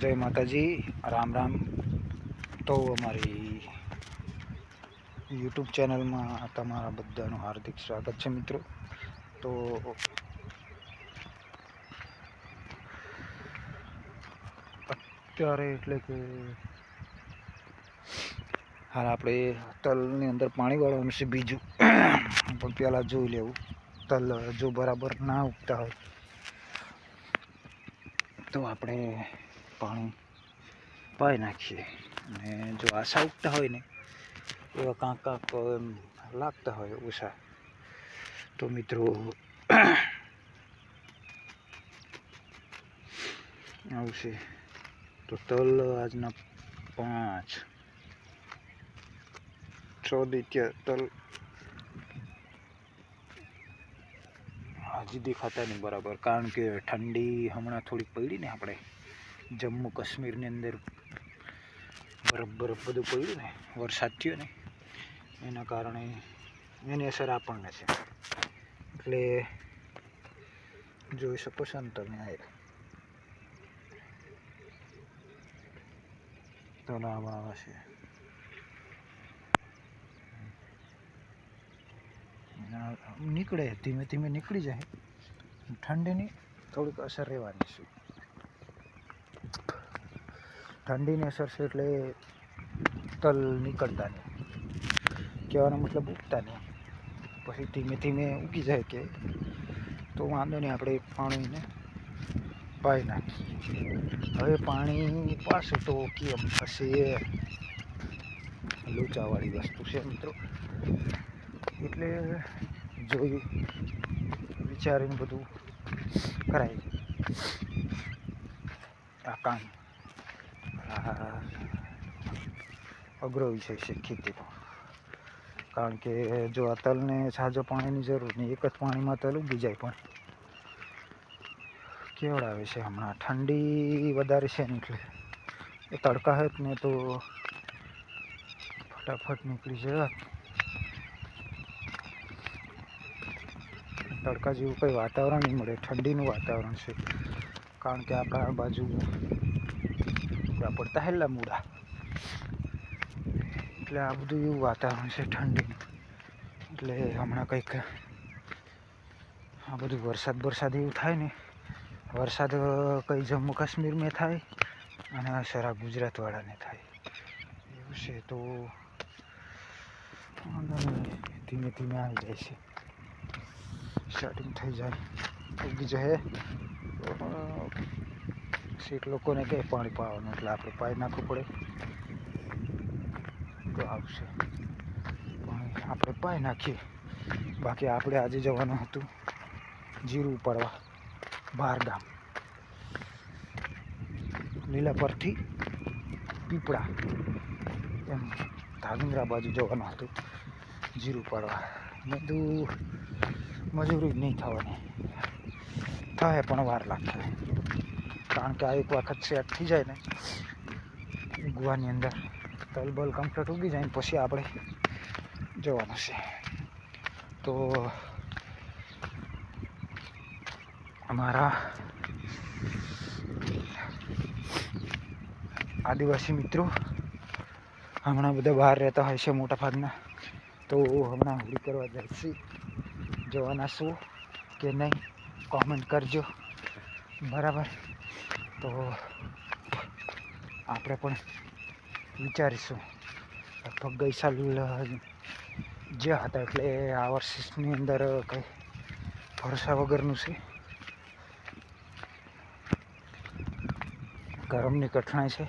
જય માતાજી, રામ રામ. તો અમારી યુટ્યુબ ચેનલમાં તમારા બધાનું હાર્દિક સ્વાગત છે મિત્રો. તો અત્યારે એટલે કે હાલ આપણે તલની અંદર પાણી વાળવાનું છે બીજું. પણ પહેલાં જોઈ લેવું. તલ જો બરાબર ના ઉગતા હોય. તો આપણે પાણી પાઈ નાખીએ. અને જો આશા ઉગતા હોય ને, એવા કાંક કાંક એમ લાગતા હોય ઓછા. તો મિત્રો આવશે તો તલ આજના પાંચ. ચૌદ ઇત્યા તલ હજી દેખાતા નહીં બરાબર, કારણ કે ઠંડી હમણાં થોડીક પડી ને આપણે. જમ્મુ કાશ્મીરની અંદર બરફ બરફ બધું પડ્યું ને, વરસાદ થયો ને, એના કારણે એની અસર આપણને છે. એટલે જોઈ શકો છો ને તમે આ તળાવ આવે છે. નીકળે, ધીમે ધીમે નીકળી જાય. ઠંડીની થોડીક અસર રહેવાની છે. ઠંડીની અસર છે એટલે તલ નીકળતા નહીં. કહેવાનો મતલબ ઉગતા નહીં. પછી ધીમે ધીમે ઉગી જાય કે તો વાંધો નહીં, આપણે પાણીને પાઈ નાખીએ હવે પાણી પાસે તો કેમ હશે? લોચાવાળી વસ્તુ છે મિત્રો. એટલે જોઈ વિચારીને બધું કરાય આ કામ અઘરો વિષય છે ખેતીનો કારણ કે જો આ તલને સાજો પાણીની જરૂર નહીં, એક જ પાણીમાં તલ ઉગી જાય પણ. કેવડાવે છે હમણાં? ઠંડી વધારે છે ને એટલે એ તડકા હેત ને તો ફટાફટ નીકળી જાય તડકા જેવું કંઈ વાતાવરણ નહીં મળે. ઠંડીનું વાતાવરણ છે. કારણ કે આપણા બાજુ પૂરા પડતા હેલા મૂળા એટલે આ બધું એવું વાતાવરણ છે ઠંડીનું એટલે હમણાં કંઈક આ બધું વરસાદ વરસાદ એવું થાય ને વરસાદ કંઈ જમ્મુ કાશ્મીરમાં થાય અને સારા ગુજરાતવાળાને થાય એવું છે તો ધીમે ધીમે આવી જાય છે સ્ટાર્ટિંગ થઈ જાય ઉગી જશે સીટ લોકોને કંઈ પાણી પાવાનું એટલે આપણે પાઈ નાખવું પડે. તો આવશે. પાણી આપણે પાઈ નાખીએ. બાકી આપણે આજે જવાનું હતું જીરું ઉપાડવા બહારગામ લીલા પરથી પીપળા. એમ ધાગંદ્રા બાજુ જવાનું હતું જીરું પાડવા બધું મજૂરી નહીં થવાની. થાય પણ વાર લાગશે. કારણ કે આ એક વખત સેટ થઈ જાય ને ગુવાની અંદર તલબલ કમ્પ્લીટ ઉગી જાય ને પછી આપણે જવાનું છે. તો અમારા આદિવાસી મિત્રો હમણાં બધા બહાર રહેતા હોય છે મોટા ભાગના. તો હમણાં હોળી કરવા જાય જવાના શું કે નહીં કોમેન્ટ કરજો. બરાબર? તો આપણે પણ વિચારીશું. લગભગ ગઈ સાલ જે હતા એટલે આ વર્ષની અંદર કંઈ ભરોસા વગરનું છે. ગરમની કઠણાઈ છે.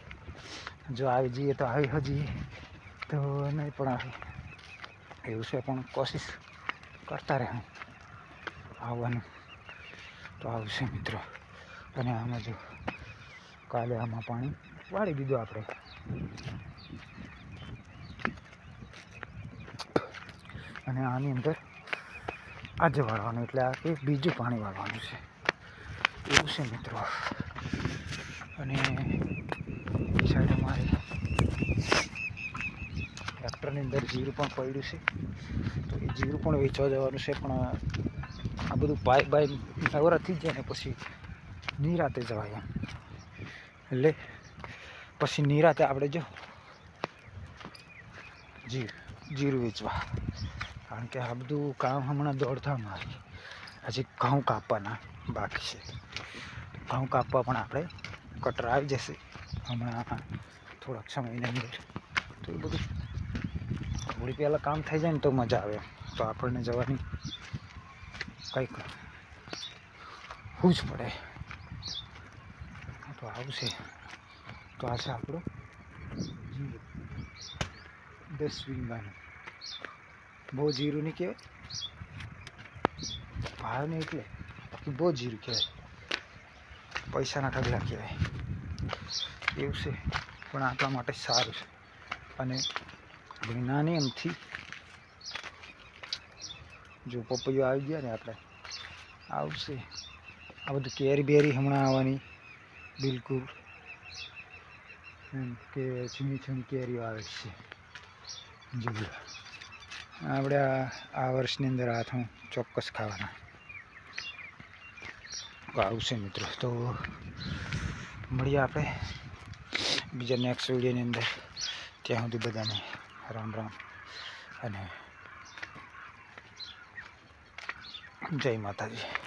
જો આવી જઈએ તો આવી હજી તો નહીં પણ આવે. એવું છે પણ કોશિશ કરતા રહે આવવાનું. તો આવશે મિત્રો. અને આમાં જો કાલે આમાં પાણી વાળી દીધું આપણે. અને આની અંદર આજે વાળવાનું, એટલે આ કે બીજું પાણી વાળવાનું છે. એવું છે મિત્રો. અને સાઈડ અમારે ટ્રેક્ટરની અંદર જીરું પણ પડ્યું છે. તો એ જીરું પણ વેચવા જવાનું છે, પણ આ બધું પાઇપ બાઈપ નવરા થઈ જાય ને પછી નિરાતે જવાય એમ. એટલે પછી નિરાતે આપણે જો જીર, જીરું વેચવા. કારણ કે આ બધું કામ હમણાં દોડધામ આવી. હજી ઘઉં કાપવાના બાકી છે. ઘઉં કાપવા પણ આપણે કટર આવી જશે. હમણાં થોડાક સમયની અંદર તો એ બધું થોડી પહેલાં કામ થઈ જાય ને તો મજા આવે. તો આપણને જવાની કંઈક હું જ પડે. તો આવશે તો આ છે આપણો જીરું દસ વીંગાનું બહુ જીરું નહીં કહેવાય. ભાવ નહીં એટલે. બાકી બહુ જીરું કહેવાય. પૈસાના ઢગલા કહેવાય. એવું છે. પણ આપણા માટે સારું છે. અને વિનાની એમથી જો પપૈયો આવી ગયા ને આપણે, આવશે. આ બધું કેરી બેરી હમણાં આવવાની. બિલકુલ એમ કે ઝીણી ઝીણી કેરીઓ આવે છે જુઓ આપણે આ આ વર્ષની અંદર આ હું ચોક્કસ ખાવાના તો આવશે મિત્રો તો મળીએ આપણે બીજા નેક્સ્ટ વિડીયોની અંદર ત્યાં સુધી બધાને રામ રામ અને જય માતાજી